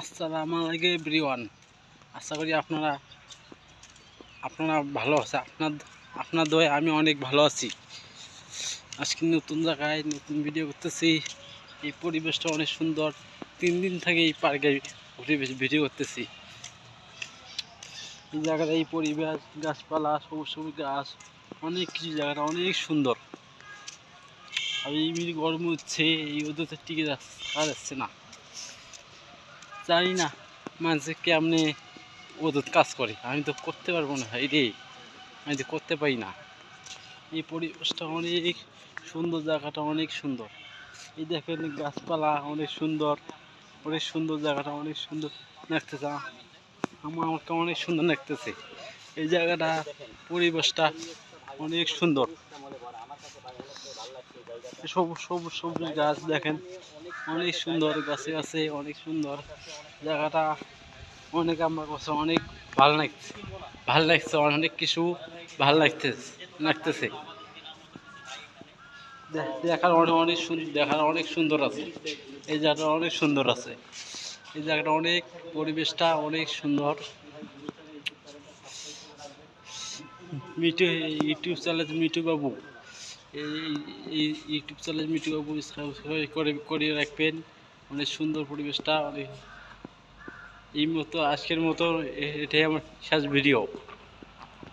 আসসালামু আলাইকুম এভরিওয়ান। আশা করি আপনারা আপনারা ভালো আছে আপনার আপনার দয়ে আমি অনেক ভালো আছি। আজকে নতুন জায়গায় নতুন ভিডিও করতেছি। এই পরিবেশটা অনেক সুন্দর। তিন দিন থেকে এই পার্কে পরিবেশ ভিডিও করতেছি। এই জায়গাটা এই পরিবেশ, গাছপালা, সবুজ সবুজ গাছ, অনেক কিছু জায়গাটা অনেক সুন্দর। আর এই গরম হচ্ছে, এই ওদের টিকে যাচ্ছে না। জানি না, মানুষে কেমনে ওদের কাজ করে। আমি তো করতে পারব না ভাই রে আমি তো করতে পারি না। এই পরিবেশটা অনেক সুন্দর, জায়গাটা অনেক সুন্দর। এই দেখেন, গাছপালা অনেক সুন্দর অনেক সুন্দর, জায়গাটা অনেক সুন্দর লাগতেছে। আমার আমাকে অনেক সুন্দর লাগতেছে। এই জায়গাটা, পরিবেশটা অনেক সুন্দর। সবুজ সবুজ সবুজ গাছ দেখেন। অনেক সুন্দর গাছে আছে, অনেক সুন্দর। জায়গাটা অনেক আমার কাছে অনেক ভালো লাগছে। ভালো লাগছে, অনেক কিছু ভালো লাগতেছে। লাগতেছে দেখার অনেক অনেক সুন্দর দেখার অনেক সুন্দর আছে। এই জায়গাটা অনেক সুন্দর আছে। এই জায়গাটা অনেক পরিবেশটা অনেক সুন্দর। Me too YouTube channel Mitu Babu এই YouTube channel Mitu Babu subscribe করে করে রাখবেন। অনেক সুন্দর পরিবেশটা, অনেক এই মতো, আজকের মতো এটাই আমার শেষ ভিডিও